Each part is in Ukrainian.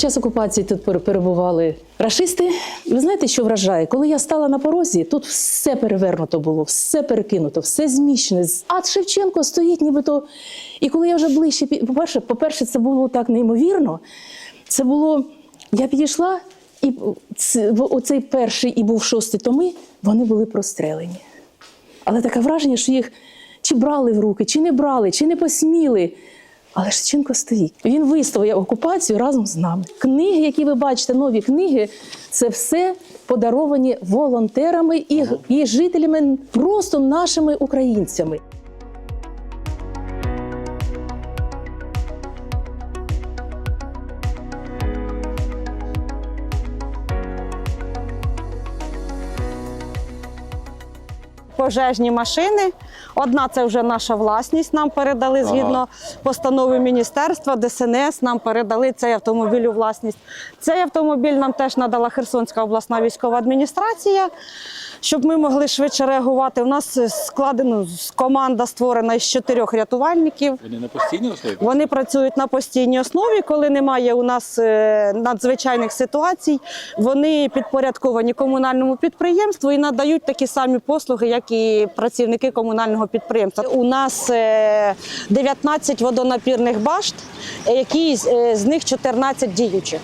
Під час окупації тут перебували рашисти. Ви знаєте, що вражає? Коли я стала на порозі, тут все перевернуто було, все перекинуто, все зміщене. А Шевченко стоїть нібито. І коли я вже ближче, по-перше, по-перше, це було так неймовірно. Це було. Я підійшла, і оцей перший і був шостий томи, вони були прострелені. Але таке враження, що їх чи брали в руки, чи не брали, чи не посміли. Але Шевченко стоїть. Він вистояв окупацію разом з нами. Книги, які ви бачите, нові книги, це все подаровані волонтерами і, і жителями, просто нашими українцями. Пожежні машини. Одна це вже наша власність. Нам передали згідно постанови міністерства, ДСНС. Нам передали цей автомобіль у власність. Цей автомобіль нам теж надала Херсонська обласна військова адміністрація. Щоб ми могли швидше реагувати. У нас складено команда створена із чотирьох рятувальників. Вони на постійній основі? Вони працюють на постійній основі, коли немає у нас е, надзвичайних ситуацій. Вони підпорядковані комунальному підприємству і надають такі самі послуги, як і працівники комунального підприємства. У нас е, 19 водонапірних башт, е, які е, з них 14 діючих.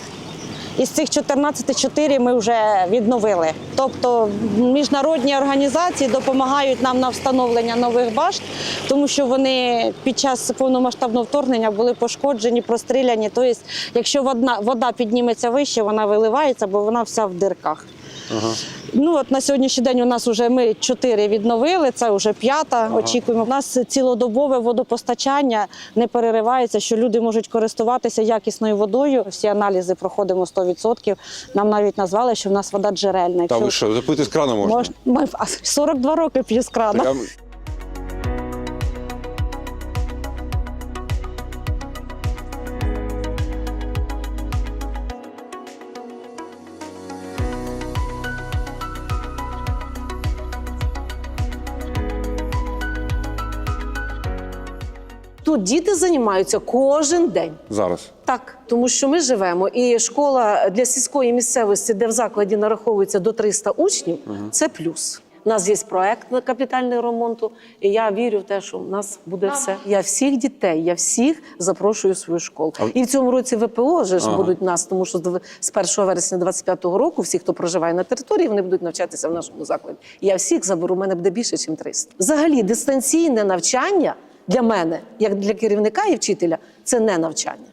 Із цих 14 4 ми вже відновили. Тобто міжнародні організації допомагають нам на встановлення нових башт, тому що вони під час повномасштабного вторгнення були пошкоджені, простріляні. Тобто, якщо вода підніметься вище, вона виливається, бо вона вся в дирках. Ну от на сьогоднішній день у нас вже ми чотири відновили. Це вже п'ята. Очікуємо. У нас цілодобове водопостачання не переривається, що люди можуть користуватися якісною водою. Всі аналізи проходимо 100%. Нам навіть назвали, що в нас вода джерельна. Та ви що, запити з крана можна? Мож- 42 роки п'ю з крана. Тут діти займаються кожен день. зараз. Так, тому що ми живемо, і школа для сільської місцевості, де в закладі нараховується до 300 учнів, це плюс. У нас є проект на капітальний ремонту, і я вірю в те, що в нас буде все. Я всіх дітей, я всіх запрошую в свою школу. І в цьому році ВПО вже ж будуть в нас, тому що з дв- 1 вересня 25-го року всі, хто проживає на території, вони будуть навчатися в нашому закладі. Я всіх заберу, у мене буде більше, ніж 300. Взагалі, дистанційне навчання для мене, як для керівника і вчителя, це не навчання.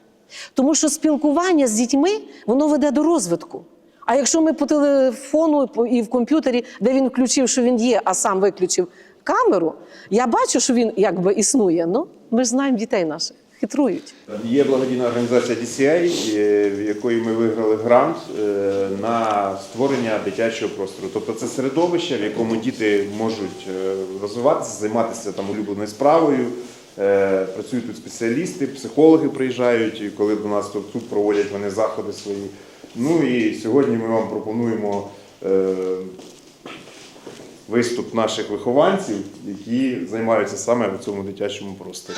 Тому що спілкування з дітьми воно веде до розвитку. А якщо ми по телефону і в комп'ютері, де він включив, що він є, а сам виключив камеру, я бачу, що він якби існує. Ну, ми ж знаємо дітей наших, хитрують. Є благодійна організація DCI, е, в якої ми виграли грант е, на створення дитячого простору. Тобто це середовище, в якому діти можуть е, розвиватися, займатися там улюбленою справою. Працюють тут спеціалісти, психологи приїжджають, і коли до нас тут, проводять вони заходи свої. Ну і сьогодні ми вам пропонуємо виступ наших вихованців, які займаються саме в цьому дитячому просторі.